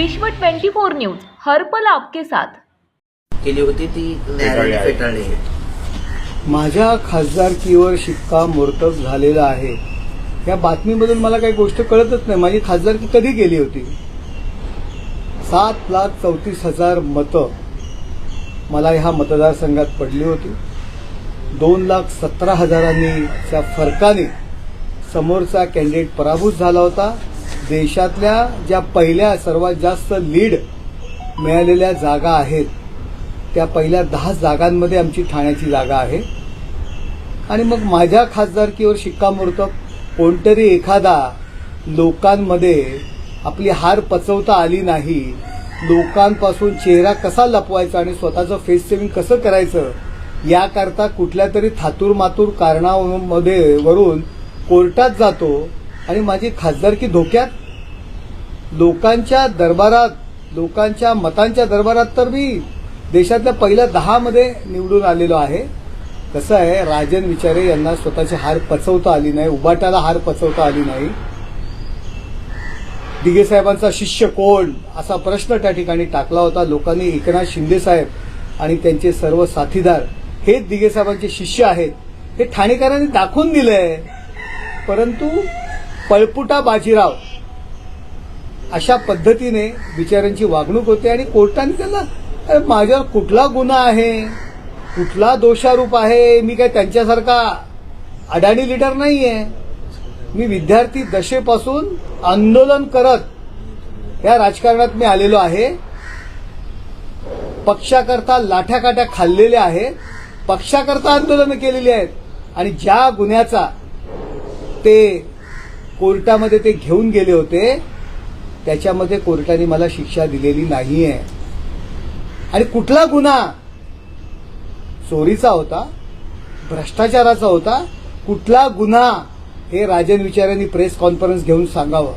विश्व 24 न्यूज हर्पल आपके साथ. केली होती ती न्यायालयाने फेटाळली माझ्या खासदारकीवर शिक्कामोर्तब झालेला आहे. या बातमीमधून मला काही गोष्ट कळतच नाही. माझी खासदारकी कधी गेली होती? सात लाख चौतीस हजार मतं. मला ह्या मतदारसंघात पडली होती. दोन लाख सतरा हजारांनीच्या फरकाने समोरचा कॅन्डिडेट पराभूत झाला होता. देशातल्या ज्या पहिल्या सर्वात जास्त लीड मिळालेल्या जागा आहेत त्या पहिल्या दहा जागांमध्ये आमची ठाण्याची जागा आहे. आणि मग माझ्या खासदारकीवर शिक्कामोर्तब कोणतरी एखादा लोकांमध्ये आपली हार पचवता आली नाही लोकांपासून चेहरा कसा लपवायचा आणि स्वतःचं फेस सेव्हिंग कसं करायचं याकरता कुठल्या तरी थातूर मातूर कारणामध्ये वरून कोर्टात जातो आणि माझी खासदारकी धोक्यात लोकांच्या दरबारात लोकांच्या मतांच्या दरबारात तर मी देशातल्या पहिल्या दहामध्ये निवडून आलेलो आहे. कसं आहे राजन विचारे यांना स्वतःची हार पचवता आली नाही उबाटाला हार पचवता आली नाही. दिगे साहेबांचा शिष्य कोण? असा प्रश्न त्या ठिकाणी टाकला होता. लोकांनी एकनाथ शिंदे साहेब आणि त्यांचे सर्व साथीदार हेच दिगे साहेबांचे शिष्य आहेत हे ठाणेकरांनी दाखवून दिलंय. परंतु पळपुटा बाजीराव अशा पद्धतीने बिचाऱ्यांची वागणूक होते आणि कोर्टाने त्यांना अरे माझ्यावर कुठला गुन्हा आहे? कुठला दोषारूप आहे? मी काय त्यांच्यासारखा अडाणी लिडर आहे मी विद्यार्थी दशेपासून आंदोलन करत या राजकारणात मी आलेलो आहे. पक्षाकरता लाठ्याकाठ्या खाल्लेल्या आहेत पक्षाकरता आंदोलनं केलेली आहेत. आणि ज्या गुन्ह्याचा ते कोर्टामध्ये ते घेऊन गेले होते त्याच्यामध्ये कोर्टाने मला शिक्षा दिलेली नाही आहे आणि कुठला गुन्हा? चोरीचा होता? भ्रष्टाचाराचा होता? कुठला गुन्हा? हे राजन विचारांनी प्रेस कॉन्फरन्स घेऊन सांगावं.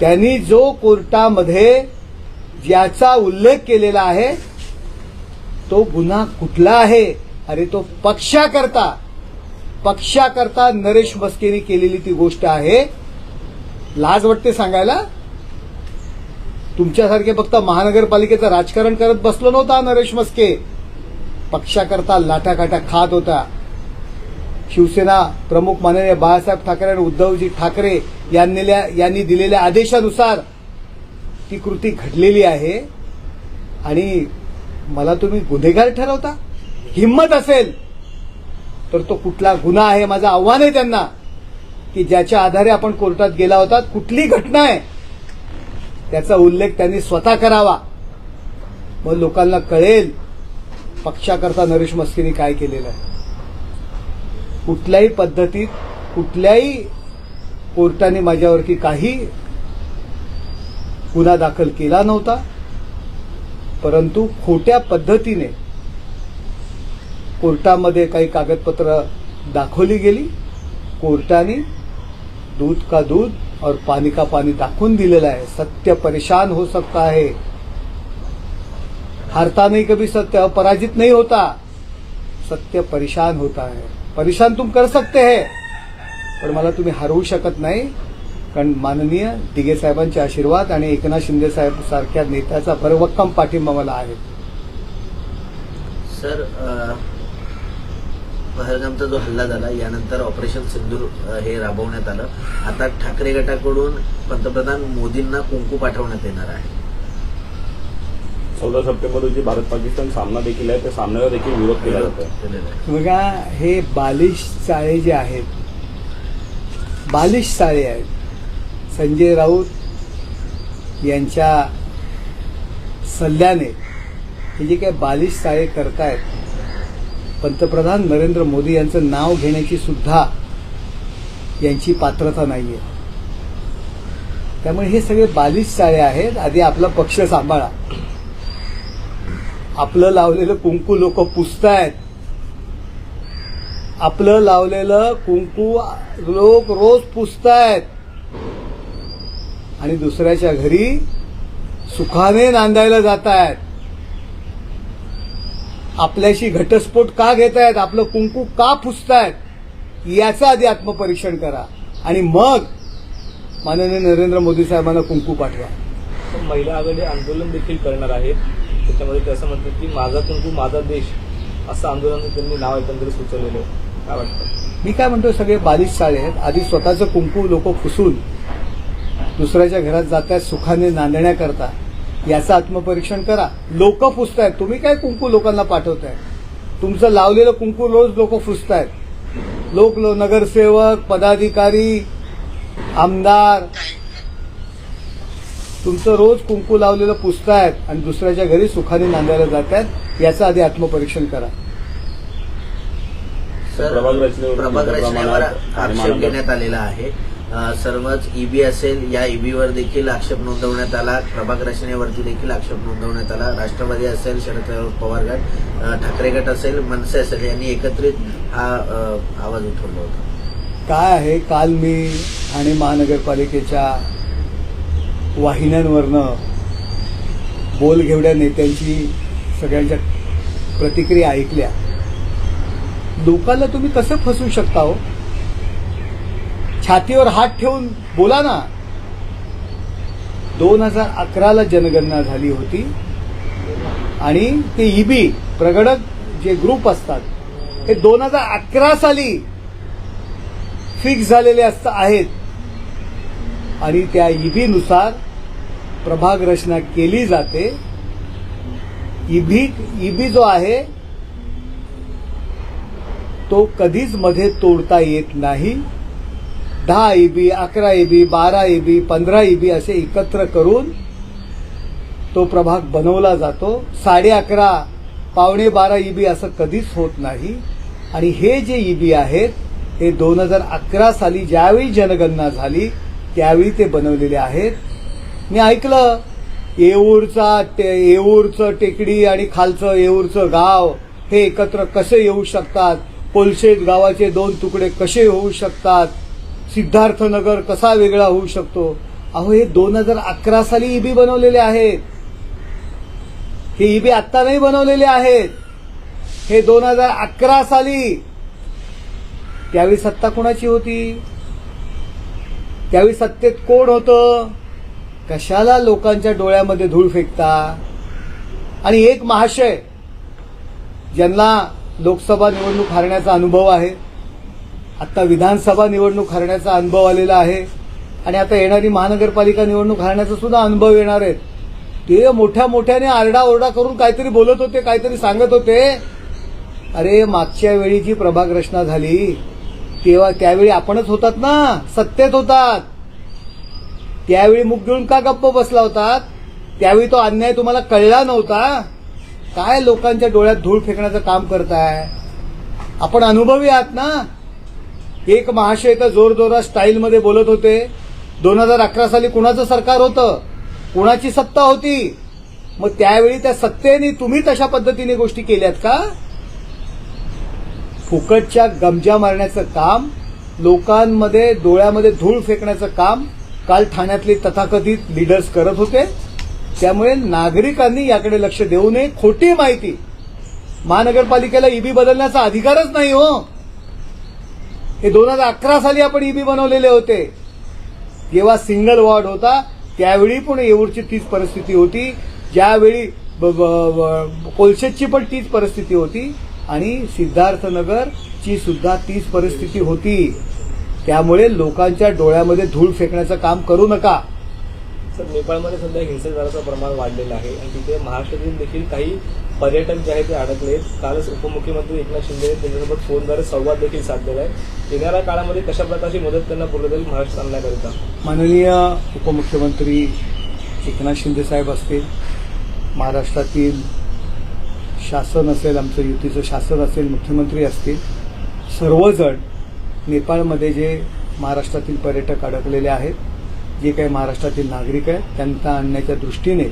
त्यांनी जो कोर्टामध्ये ज्याचा उल्लेख केलेला आहे तो गुन्हा कुठला आहे? अरे तो पक्षाकरता. पक्षाकरता नरेश मस्केनी केलेली ती गोष्ट आहे. लाज वाटते सांगायला? तुमच्यासारखे फक्त महानगरपालिकेचं राजकारण करत बसलो नव्हता नरेश मस्के. पक्षाकरता लाटाकाटा खात होता. शिवसेना प्रमुख माननीय बाळासाहेब ठाकरे आणि उद्धवजी ठाकरे यांनी यांनी दिलेल्या आदेशानुसार ती कृती घडलेली आहे. आणि मला तुम्ही गुन्हेगार ठरवता? हिंमत असेल तर तो कुठला गुन्हा आहे माझं आव्हान आहे त्यांना. की ज्याच्या आधारे आपण कोर्टात गेला होता कुठली घटना आहे? त्याचा उल्लेख त्यांनी स्वतः करावा. मग लोकांना कळेल पक्षाकरता नरेश मस्कीनी काय केलेलं आहे. कुठल्याही पद्धतीत कुठल्याही कोर्टाने माझ्यावरती काही गुन्हा दाखल केला नव्हता परंतु खोट्या पद्धतीने कोर्टामध्ये काही कागदपत्र दाखवली गेली. कोर्टाने दूध का दूध और पानी का पानी दाखवून दिलेलं आहे. सत्य परेशान हो सकता है हारता नहीं कभी सत्य पराजित नहीं होता. सत्य परेशान होता है. परेशान तुम कर सकते है पण मला तुम्ही हरवू शकत नाही. कारण माननीय दिगे साहेबांचे आशीर्वाद आणि एकनाथ शिंदे साहेब सारख्या नेत्याचा भरभक्कम पाठिंबा मला आहे. सर आ... पहलगामचा जो हल्ला झाला यानंतर ऑपरेशन सिंदूर अ, हे राबवण्यात आलं. आता ठाकरे गटाकडून पंतप्रधान मोदींना कुंकू पाठवण्यात येणार आहे. चौदा सप्टेंबर रोजी भारत पाकिस्तान सामना देखील आहे त्या सामन्याला देखील विरोध केला आहे. बघा हे बालिश चाळे जे आहेत बालिश चाळे आहेत संजय राऊत यांच्या सल्ल्याने हे जे काही बालिश चाळे करतायत पंतप्रधान नरेंद्र मोदी यांचं नाव घेण्याची सुद्धा यांची पात्रता नाही आहे त्यामुळे हे सगळे बालिश चाळे आहेत. आधी आपला पक्ष सांभाळा. आपलं लावलेलं कुंकू लोक पुसतायत. आपलं लावलेलं कुंकू लोक रोज पुसतायत. आणि दुसऱ्याच्या घरी सुखाने नांदायला जात आहेत आपल्याशी घटस्फोट का घेत आहेत आपलं कुंकू का पुसतायत याचं आधी आत्मपरीक्षण करा. आणि मग माननीय नरेंद्र मोदी साहेबांना कुंकू पाठवा. महिला आघाडी आंदोलन देखील करणार आहेत. त्याच्यामध्ये ते असं म्हणतात की माझा कुंकू माझा देश असं आंदोलन त्यांनी नाव एकंदरीत सुचवलेलं आहे. काय वाटतं? मी काय म्हणतो सगळे बालिश चाळे आहेत. आधी स्वतःचं कुंकू लोक पुसून दुसऱ्याच्या घरात जातात सुखाने नांदण्याकरता याचं आत्मपरीक्षण करा. लोक पुसतायत तुम्ही काय कुंकू लोकांना पाठवताय तुमचं लावलेलं कुंकू रोज लोक पुसतायत लोक लो- नगरसेवक पदाधिकारी आमदार तुमचं रोज कुंकू लावलेलं पुसतायत आणि दुसऱ्याच्या घरी सुखाने नांदायला जात आहेत याचं आधी आत्मपरीक्षण करा. सर प्रभाग रचनेवर आक्षेप घेण्यात आलेला आहे. सर्वच ईबी असेल या ईबीवर देखील आक्षेप नोंदवण्यात आला. प्रभाग रचनेवरती देखील आक्षेप नोंदवण्यात आला. राष्ट्रवादी असेल शरद पवार गट ठाकरे गट असेल मनसे असेल यांनी एकत्रित हा आवाज उठवला होता. काय आहे? काल मी ठाणे महानगरपालिकेच्या वाहिन्यांवरनं बोलघेवड्या नेत्यांची सगळ्यांच्या प्रतिक्रिया ऐकल्या. लोकांना तुम्ही कसं फसवू शकता हो? छातीवर हात ठेवून बोला ना. दोन हजार अकराला जनगणना झाली होती. आणि ते ईबी प्रगडक जे ग्रुप असतात हे दोन हजार अकरा साली फिक्स झालेले असत आहेत. आणि त्या ईबीनुसार प्रभाग रचना केली जाते. ईबी ईबी जो आहे तो कधीच मध्ये तोडता येत नाही. दहा ईबी अकरा ईबी बारा ईबी पंधरा ईबी असे एकत्र करून तो प्रभाग बनवला जातो. साडे अकरा पावणे बारा ई बी असं कधीच होत नाही. आणि हे जे ई बी आहेत हे दोन हजार अकरा साली ज्यावेळी जनगणना झाली त्यावेळी ते बनवलेले आहेत. मी ऐकलं येऊरचा टे येऊरचं टेकडी आणि खालचं येऊरचं गाव हे एकत्र कसे येऊ शकतात? कोलशेत गावाचे दोन तुकडे कसे होऊ शकतात? सिद्धार्थनगर कसा वेगळा होऊ शकतो? अहो हे दोन हजार अकरा साली ईबी बनवलेले आहेत. हे ईबी आत्ता नाही बनवलेले आहेत. हे दोन हजार अकरा साली. त्यावेळी सत्ता कोणाची होती? त्यावेळी सत्तेत कोण होतं? कशाला लोकांच्या डोळ्यामध्ये धूळ फेकता? आणि एक महाशय ज्यांना लोकसभा निवडणूक हारण्याचा अनुभव आहे आता विधानसभा निवडणूक हरण्याचा अनुभव आलेला आहे. आणि आता येणारी महानगरपालिका निवडणूक हरण्याचा सुद्धा अनुभव येणार आहेत. ते मोठ्या मोठ्याने आरडाओरडा करून काहीतरी बोलत होते काहीतरी सांगत होते. अरे मागच्या वेळी जी प्रभाग रचना झाली तेव्हा त्यावेळी आपणच होतात ना सत्तेत होतात. त्यावेळी मुख घेऊन का गप्प बसला होतात? त्यावेळी तो अन्याय तुम्हाला कळला नव्हता? काय लोकांच्या डोळ्यात धूळ फेकण्याचं काम करताय? आपण अनुभवी आहात ना? एक महाशय तर जोरजोरात स्टाईलमध्ये बोलत होते. दोन हजार अकरा साली कुणाचं सरकार होतं? कुणाची सत्ता होती? मग त्यावेळी त्या सत्तेने तुम्ही तशा पद्धतीने गोष्टी केल्यात का? फुकटच्या गमजा मारण्याचं काम लोकांमध्ये डोळ्यामध्ये धूळ फेकण्याचं काम काल ठाण्यातले तथाकथित लीडर्स करत होते. त्यामुळे नागरिकांनी याकडे लक्ष देऊ नये. खोटी माहिती. महानगरपालिकेला ईबी बदलण्याचा अधिकारच नाही हो. हे दोन हजार अकरा साली आपण ईबी बनवलेले होते. जेव्हा सिंगल वॉर्ड होता त्यावेळी पण येऊरची तीच परिस्थिती होती. ज्यावेळी ब- ब- कोलशेतची पण तीच परिस्थिती होती. आणि सिद्धार्थनगरची सुद्धा तीच परिस्थिती होती. त्यामुळे लोकांच्या डोळ्यामध्ये धूळ फेकण्याचं काम करू नका. सर नेपाळमध्ये सध्या हिंसाचाराचं प्रमाण वाढलेलं आहे. आणि तिथे महाराष्ट्रातील देखील काही पर्यटक जे आहेत ते अडकले आहेत कालच उपमुख्यमंत्री एकनाथ शिंदे त्यांच्यासोबत फोनद्वारे संवाद देखील साधलेला आहे. येणाऱ्या काळामध्ये कशा प्रकारची मदत त्यांना बोललं जाईल महाराष्ट्र आणण्याकरिता माननीय उपमुख्यमंत्री एकनाथ शिंदे साहेब असतील महाराष्ट्रातील शासन असेल आमचं युतीचं शासन असेल मुख्यमंत्री असतील सर्वजण नेपाळमध्ये जे महाराष्ट्रातील पर्यटक अडकलेले आहेत जे काही महाराष्ट्रातील नागरिक आहेत त्यांना आणण्याच्या दृष्टीने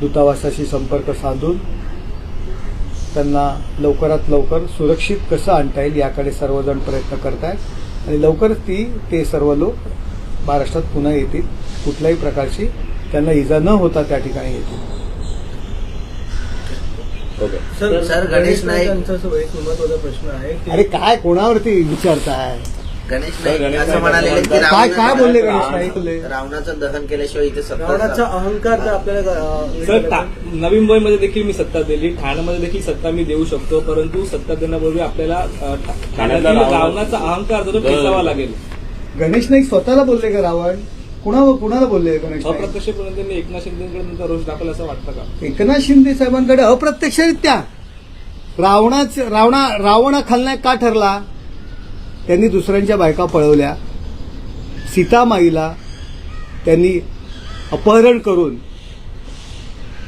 दूतावासाशी संपर्क साधून त्यांना लवकरात लवकर सुरक्षित कसं आणता येईल याकडे सर्वजण प्रयत्न करत आहेत आणि लवकरच ती ते सर्व लोक महाराष्ट्रात पुन्हा येतील कुठल्याही प्रकारची त्यांना इजा न होता त्या ठिकाणी येतील. Okay. Sir sir Ganesh Naik महत्त्वाचा प्रश्न आहे की अरे काय कोणावरती विचारताय? गणेश नाईक असं म्हणाले की काय- काय बोलले गणेश नाईक रावणाचं दहन केल्याशिवाय इथे सत्ता रावणाचा अहंकार जर आपल्याला सर नवी मुंबईमध्ये देखील मी सत्ता दिली ठाण्यामध्ये देखील सत्ता मी देऊ शकतो परंतु सत्ता देण्यापूर्वी आपल्याला अ, ठा- ठाण्यातील रावण- रावणाचा अहंकार जो तो पेचावा लागेल. गणेश नाईक स्वतःला बोलले का रावण? कुणा कुणाला बोलले गणेश नाईक अप्रत्यक्षपणे त्यांनी एकनाथ शिंदेकडे त्यांचा रोष दाखवला असं वाटतं का? एकनाथ शिंदे साहेबांकडे अप्रत्यक्षरित्या रावणाच रावणा रावण हा खलनायक का ठरला? त्यांनी दुसऱ्यांच्या बायका पळवल्या. सीतामाईला त्यांनी अपहरण करून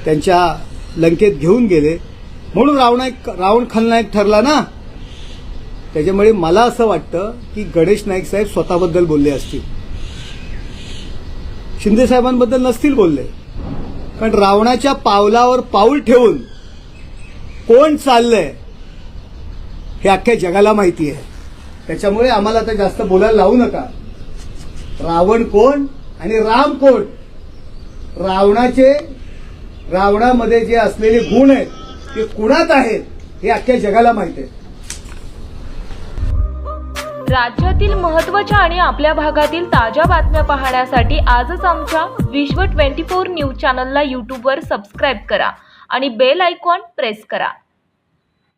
त्यांच्या लंकेत घेऊन गेले. म्हणून रावणायक रावण खलनायक ठरला ना? त्याच्यामुळे मला असं वाटतं की गणेश नाईक साहेब स्वतःबद्दल बोलले असतील. शिंदे साहेबांबद्दल नसतील बोलले. कारण रावणाच्या पावलावर पाऊल ठेवून कोण चाललंय हे अख्ख्या जगाला माहिती आहे. त्याच्यामुळे आम्हाला आता जास्त बोलायला लावू नका. रावण कोण आणि राम कोण? रावणाचे रावणामध्ये जे असलेले गुण आहेत ते कुणात आहेत हे अख्ख्या जगाला माहिती आहे. राज्यातील महत्त्वाच्या आणि आपल्या भागातील ताज्या बातम्या पाहण्यासाठी आजच आमच्या विश्व ट्वेंटी फोर न्यूज चॅनलला यूट्यूबवर सबस्क्राईब करा आणि बेल आयकॉन प्रेस करा.